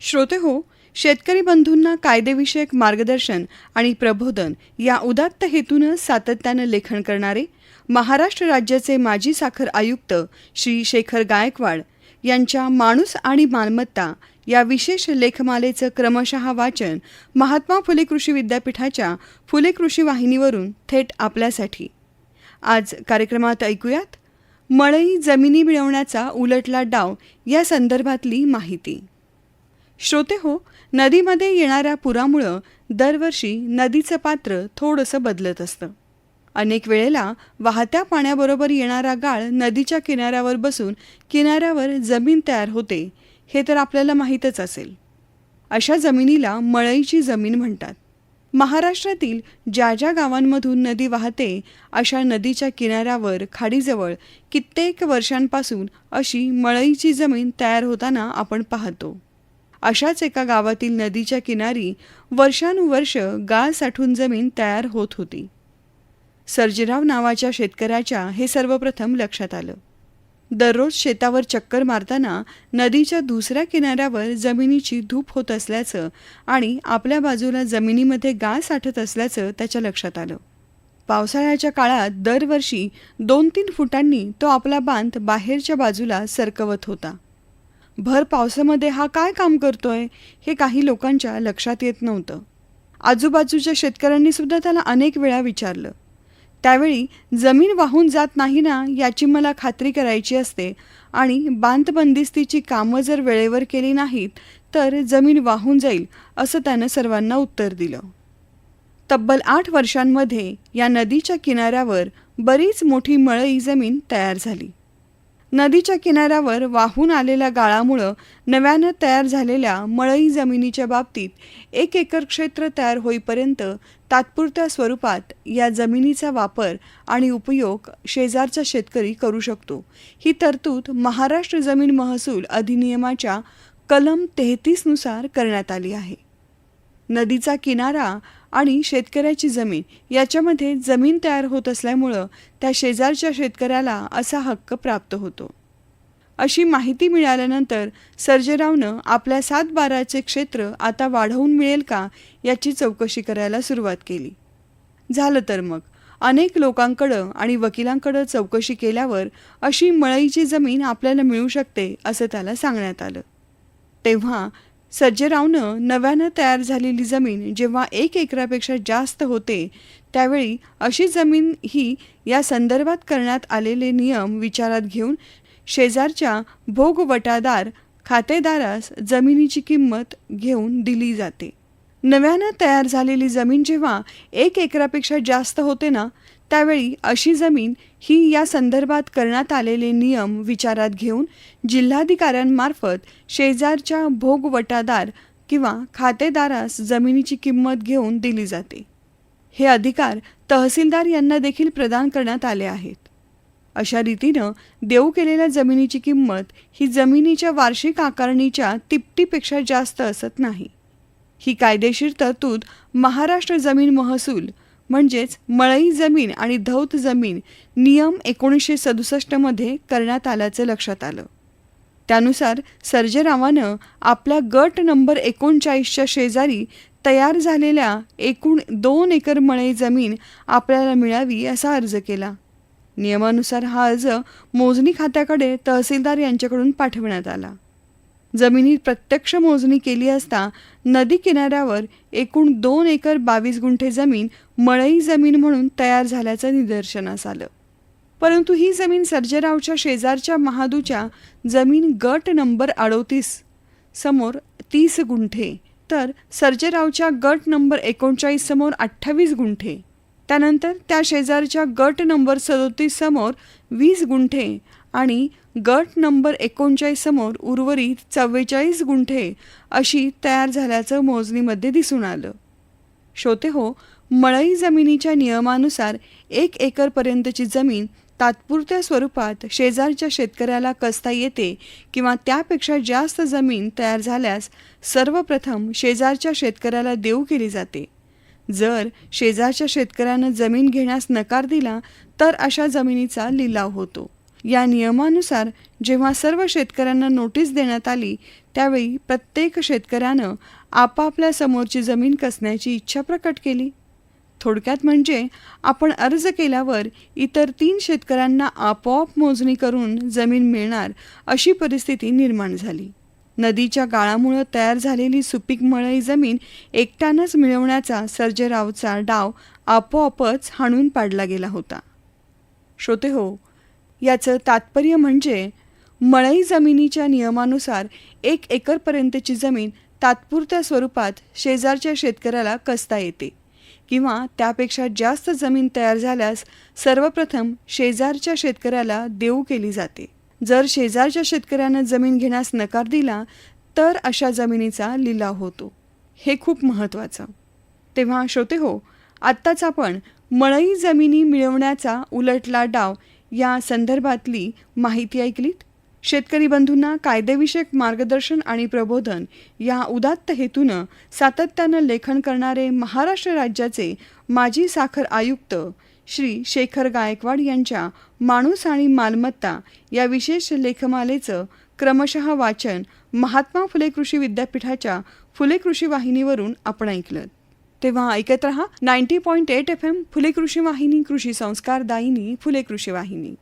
श्रोते हो शेतकरी बंधूंना कायदेविषयक मार्गदर्शन आणि प्रबोधन या उदात्त हेतूनं सातत्यानं लेखन करणारे महाराष्ट्र राज्याचे माजी साखर आयुक्त श्री शेखर गायकवाड यांच्या माणूस आणि मालमत्ता या विशेष लेखमालेचं क्रमशः वाचन महात्मा फुले कृषी विद्यापीठाच्या फुले कृषी वाहिनीवरून थेट आपल्यासाठी. आज कार्यक्रमात ऐकूयात मळई जमिनी मिळवण्याचा उलटला डाव या संदर्भातली माहिती. श्रोते हो नदीमध्ये येणाऱ्या पुरामुळं दरवर्षी नदीचं पात्र थोडंसं बदलत असतं. अनेक वेळेला वाहत्या पाण्याबरोबर येणारा गाळ नदीच्या किनाऱ्यावर बसून किनाऱ्यावर जमीन तयार होते हे तर आपल्याला माहीतच असेल. अशा जमिनीला मळईची जमीन म्हणतात. महाराष्ट्रातील ज्या ज्या गावांमधून नदी वाहते अशा नदीच्या किनाऱ्यावर खाडीजवळ कित्येक वर्षांपासून अशी मळईची जमीन तयार होताना आपण पाहतो. अशाच एका गावातील नदीच्या किनारी वर्षानुवर्ष गाळ साठून जमीन तयार होत होती. सर्जेराव नावाच्या शेतकऱ्याच्या हे सर्वप्रथम लक्षात आलं. दररोज शेतावर चक्कर मारताना नदीच्या दुसऱ्या किनाऱ्यावर जमिनीची धूप होत असल्याचं आणि आपल्या बाजूला जमिनीमध्ये गाळ साठत असल्याचं त्याच्या लक्षात आलं. पावसाळ्याच्या काळात दरवर्षी दोन तीन फुटांनी तो आपला बांध बाहेरच्या बाजूला सरकवत होता. भर पावसामध्ये हा काय काम करतोय हे काही लोकांच्या लक्षात येत नव्हतं. आजूबाजूच्या शेतकऱ्यांनी सुद्धा त्याला अनेक वेळा विचारलं. त्यावेळी जमीन वाहून जात नाही ना याची मला खात्री करायची असते आणि बांधबंदिस्तीची कामं जर वेळेवर केली नाहीत तर जमीन वाहून जाईल असं त्यानं सर्वांना उत्तर दिलं. तब्बल आठ वर्षांमध्ये या नदीच्या किनाऱ्यावर बरीच मोठी मळई जमीन तयार झाली. नदीच्या किनाऱ्यावर वाहून आलेल्या गाळामुळं नव्यानं तयार झालेल्या मळई जमिनीच्या बाबतीत एक एकर क्षेत्र तयार होईपर्यंत तात्पुरत्या स्वरूपात या जमिनीचा वापर आणि उपयोग शेजारचा शेतकरी करू शकतो. ही तरतूद महाराष्ट्र जमीन महसूल अधिनियमाच्या कलम तेहतीसनुसार करण्यात आली आहे. नदीचा किनारा आणि शेतकऱ्याची जमीन याच्यामध्ये जमीन तयार होत असल्यामुळं त्या शेजारच्या शेतकऱ्याला असा हक्क प्राप्त होतो. अशी माहिती मिळाल्यानंतर सर्जेरावनं आपल्या सात बाराचे क्षेत्र आता वाढवून मिळेल का याची चौकशी करायला सुरुवात केली. झालं तर मग. अनेक लोकांकडं आणि वकिलांकडं चौकशी केल्यावर अशी मळईची जमीन आपल्याला मिळू शकते असं त्याला सांगण्यात आलं. तेव्हा सर्जेरावनं नव्यानं तयार झालेली जमीन जेव्हा एक एकरापेक्षा जास्त होते त्यावेळी अशी जमीन ही या संदर्भात करण्यात आलेले नियम विचारात घेऊन शेजारच्या भोगवटादार खातेदारास जमिनीची किंमत घेऊन दिली जाते. नव्यानं तयार झालेली जमीन जेव्हा एक एकरापेक्षा जास्त होते ना त्यावेळी अशी जमीन ही या संदर्भात करण्यात आलेले नियम विचारात घेऊन जिल्हाधिकाऱ्यांमार्फत शेजारच्या भोगवटादार किंवा खातेदारास जमिनीची किंमत घेऊन दिली जाते. हे अधिकार तहसीलदार यांना देखील प्रदान करण्यात आले आहेत. अशा रीतीनं देऊ केलेल्या जमिनीची किंमत ही जमिनीच्या वार्षिक आकारणीच्या तिपटीपेक्षा जास्त असत नाही. ही कायदेशीर तरतूद महाराष्ट्र जमीन महसूल म्हणजेच मळई जमीन आणि धौत जमीन नियम एकोणीसशे सदुसष्टमध्ये करण्यात आल्याचं लक्षात आलं. त्यानुसार सर्जेरावानं आपल्या गट नंबर एकोणचाळीसच्या शेजारी तयार झालेल्या एकूण दोन एकर मळई जमीन आपल्याला मिळावी असा अर्ज केला. नियमानुसार हा अर्ज मोजणी खात्याकडे तहसीलदार यांच्याकडून पाठवण्यात आला. जमिनीत प्रत्यक्ष मोजणी केली असता नदी किनाऱ्यावर एकूण दोन एकर बावीस गुंठे जमीन मळई जमीन म्हणून तयार झाल्याचं निदर्शनास आलं. परंतु ही जमीन सर्जरावच्या शेजारच्या महादूच्या जमीन गट नंबर अडोतीस समोर तीस गुंठे तर सर्जेरावच्या गट नंबर एकोणचाळीस समोर अठ्ठावीस गुंठे त्यानंतर त्या शेजारच्या गट नंबर सदोतीस समोर वीस गुंठे आणि गट नंबर एकोणचाळीस समोर उर्वरित चव्वेचाळीस गुंठे अशी तयार झाल्याचं मोजणीमध्ये दिसून आलं. श्रोते हो मळई जमिनीच्या नियमानुसार एक एकरपर्यंतची जमीन तात्पुरत्या स्वरूपात शेजारच्या शेतकऱ्याला कसता येते किंवा त्यापेक्षा जास्त जमीन तयार झाल्यास सर्वप्रथम शेजारच्या शेतकऱ्याला देऊ केली जाते. जर शेजारच्या शेतकऱ्यानं जमीन घेण्यास नकार दिला तर अशा जमिनीचा लिलाव होतो. या नियमानुसार जेव्हा सर्व शेतकऱ्यांना नोटीस देण्यात आली त्यावेळी प्रत्येक शेतकऱ्यानं आपापल्या समोरची जमीन कसण्याची इच्छा प्रकट केली. थोडक्यात म्हणजे आपण अर्ज केल्यावर इतर तीन शेतकऱ्यांना आपोआप मोजणी करून जमीन मिळणार अशी परिस्थिती निर्माण झाली. नदीच्या गाळामुळं तयार झालेली सुपीक मळई जमीन एकट्यानंच मिळवण्याचा सर्जेरावचा डाव आपोआपच हाणून पाडला गेला होता. श्रोते हो याचं तात्पर्य म्हणजे मळई जमिनीच्या नियमानुसार एक एकरपर्यंतची जमीन तात्पुरत्या स्वरूपात शेजारच्या शेतकऱ्याला कसता येते किंवा त्यापेक्षा जास्त जमीन तयार झाल्यास सर्वप्रथम शेजारच्या शेतकऱ्याला देऊ केली जाते. जर शेजारच्या शेतकऱ्यानं जमीन घेण्यास नकार दिला तर अशा जमिनीचा लिलाव होतो. हे खूप महत्त्वाचं. तेव्हा श्रोते हो आत्ताच आपण मळई जमिनी मिळवण्याचा उलटला डाव या संदर्भातली माहिती ऐकलीत? शेतकरी बंधूंना कायदेविषयक मार्गदर्शन आणि प्रबोधन या उदात्त हेतूनं सातत्यानं लेखन करणारे महाराष्ट्र राज्याचे माजी साखर आयुक्त श्री शेखर गायकवाड यांच्या माणूस आणि मालमत्ता या विशेष लेखमालेचं क्रमशः वाचन महात्मा फुले कृषी विद्यापीठाच्या फुले कृषी वाहिनीवरून आपण ऐकलं तेव्हा ऐकत रहा. Ninety point eight F M Phule कृषी वाहिनी कृषी संस्कार दायिनी फुले कृषी वाहिनी.